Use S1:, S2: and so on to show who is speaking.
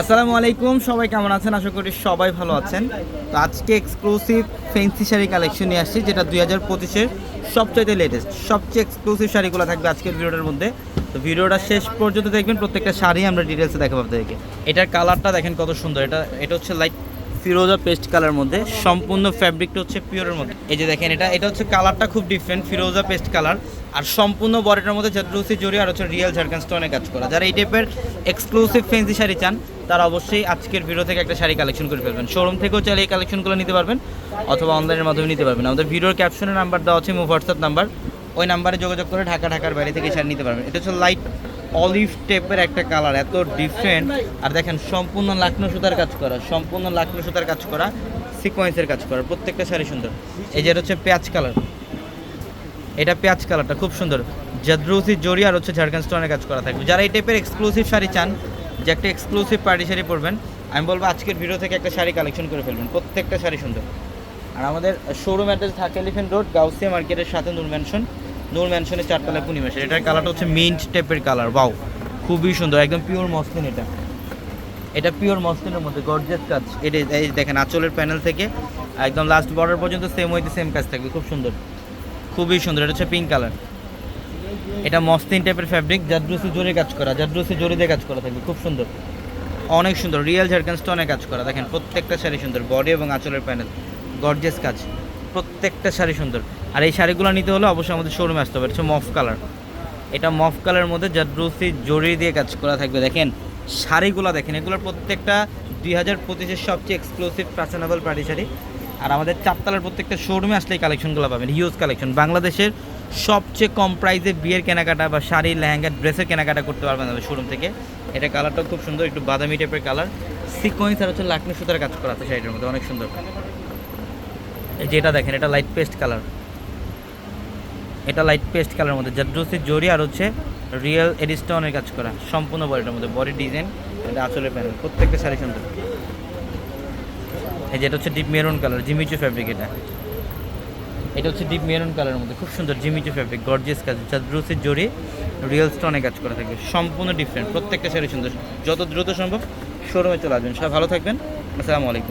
S1: আসসালামু আলাইকুম, সবাই কেমন আছেন? আশা করি সবাই ভালো আছেন। তো আজকে এক্সক্লুসিভ ফেন্সি শাড়ি কালেকশন নিয়ে আসছি, যেটা দুই হাজার পঁচিশের সবচাইতে লেটেস্ট সবচেয়ে এক্সক্লুসিভ শাড়িগুলো থাকবে আজকের ভিডিওটার মধ্যে। তো ভিডিওটা শেষ পর্যন্ত দেখবেন, প্রত্যেকটা শাড়ি আমরা ডিটেলসে দেখাবো আপনাদেরকে। এটার কালারটা দেখেন কত সুন্দর, এটা এটা হচ্ছে লাইট ফিরোজা পেস্ট কালার মধ্যে, সম্পূর্ণ ফ্যাব্রিকটা হচ্ছে পিওরের মধ্যে। এই যে দেখেন, এটা এটা হচ্ছে কালারটা খুব ডিফারেন্ট ফিরোজা পেস্ট কালার আর সম্পূর্ণ বডিটার মধ্যে জাদ্রুসি জড়ি আর হচ্ছে রিয়েল ঝাড়খান স্টোনে কাজ করা। যারা এই টাইপের এক্সক্লুসিভ ফেন্সি শাড়ি চান তারা অবশ্যই আজকের ভিডিও থেকে একটা শাড়ি কালেকশন করে ফেলবেন। শোরুম থেকেও চাইলে এই কালেকশনগুলো নিতে পারবেন, অথবা অনলাইনের মাধ্যমে নিতে পারবেন। আমাদের ভিডিওর ক্যাপশনের নাম্বার দেওয়া আছে মুভ হোয়াটসঅ্যাপ নাম্বার ওই নাম্বারে যোগাযোগ করে ঢাকা, ঢাকার বাইরে থেকে শাড়ি নিতে পারবেন। এটা হচ্ছে লাইট অলিভ টেপের একটা কালার এত ডিফারেন্ট আর দেখেন, সম্পূর্ণ লাকনো সুতার কাজ করা, সম্পূর্ণ লাকনো সুতার কাজ করা সিকোয়েন্সের কাজ করা, প্রত্যেকটা শাড়ি সুন্দর। এই যে হচ্ছে পেঁয়াজ কালার এটা পেঁয়াজ কালারটা খুব সুন্দর। জাদ্রুসি জড়ি আর হচ্ছে ঝাড়খান্ড স্টোনের কাজ করা থাকবে। যারা এই টাইপের এক্সক্লুসিভ শাড়ি চান যে একটা এক্সক্লুসিভ পার্টি শাড়ি পরবেন আমি বলব আজকের ভিডিও থেকে একটা শাড়ি কালেকশন করে ফেলবেন প্রত্যেকটা শাড়ি সুন্দর। আর আমাদের শোরুম অ্যাড্রেস থাকে এলিফেন্ট রোড গাউসিয়া মার্কেটের সাথে নূর ম্যানশন নূর ম্যানশনের চারতলায় পূর্ণিমাসের এটার কালারটা হচ্ছে মিন্ট টাইপের কালার বাউ খুবই সুন্দর একদম পিওর মসলিন এটা। এটা পিওর মসলিনের মধ্যে গর্জেস কাজ। এটা এই দেখেন আঁচলের প্যানেল থেকে একদম লাস্ট বর্ডার পর্যন্ত সেম হইতে সেম কাজ থাকবে খুব সুন্দর। খুবই সুন্দর এটা হচ্ছে পিঙ্ক কালার এটা মসলিন টাইপের ফ্যাব্রিক জাদ্রুসি জোরে কাজ করা, জাদ্রুসি জোরে দিয়ে কাজ করা থাকবে, খুব সুন্দর। অনেক সুন্দর রিয়েল ঝাড়খান স্টোনে কাজ করা। দেখেন, প্রত্যেকটা শাড়ি সুন্দর বডি এবং আঁচলের প্যানেল গর্জেস কাজ, প্রত্যেকটা শাড়ি সুন্দর। আর এই শাড়িগুলো নিতে হলে অবশ্যই আমাদের শোরুমে আসতে হবে হচ্ছে মফ কালার এটা মফ কালারের মধ্যে জাদ্রুসি জড়ি দিয়ে কাজ করা থাকবে। দেখেন, শাড়িগুলো দেখেন, এগুলোর প্রত্যেকটা দুই হাজার পঁচিশের সবচেয়ে এক্সক্লুসিভ ফ্যাশনেবল পার্টি শাড়ি। আর আমাদের চারতলার প্রত্যেকটা শোরুমে আসলে এই কালেকশনগুলো পাবেন হিউজ কালেকশন বাংলাদেশের সবচেয়ে কম প্রাইসে বিয়ের কেনাকাটা বা শাড়ি লেহেঙ্গা ড্রেসের কেনাকাটা করতে পারবেন আমাদের শোরুম থেকে। এটা কালারটাও খুব সুন্দর, একটু বাদামি টাইপের কালার সিকোয়েন্স আর হচ্ছে লাকনি সুতার কাজ করা আছে শাড়িটার মধ্যে, অনেক সুন্দর। এই যে এটা দেখেন, এটা লাইট পেস্ট কালার এটা লাইট পেস্ট কালারের মধ্যে, জাদ্রুসি জরি আর হচ্ছে রিয়েল এডিস্টনের কাজ করা, সম্পূর্ণ বডিটার মধ্যে বডি ডিজাইন এটা আসলে প্যানেল প্রত্যেকটা শাড়ি সুন্দর। এই যে এটা হচ্ছে deep maroon colour Jimmy Choo fabric এটা। এটা হচ্ছে ডিপ মেরুন কালারের মধ্যে। খুব সুন্দর, জিমিচু ফ্যাব্রিক গর্জিয়াস কাজ। যা ব্রুসের জড়ি রিয়েল স্টোনে কাজ করে থাকবে। সম্পূর্ণ ডিফারেন্ট প্রত্যেকটা শাড়ি সুন্দর। যত দ্রুত সম্ভব শোরুমে চলে আসবেন। সবাই ভালো থাকবেন। আসসালামু আলাইকুম।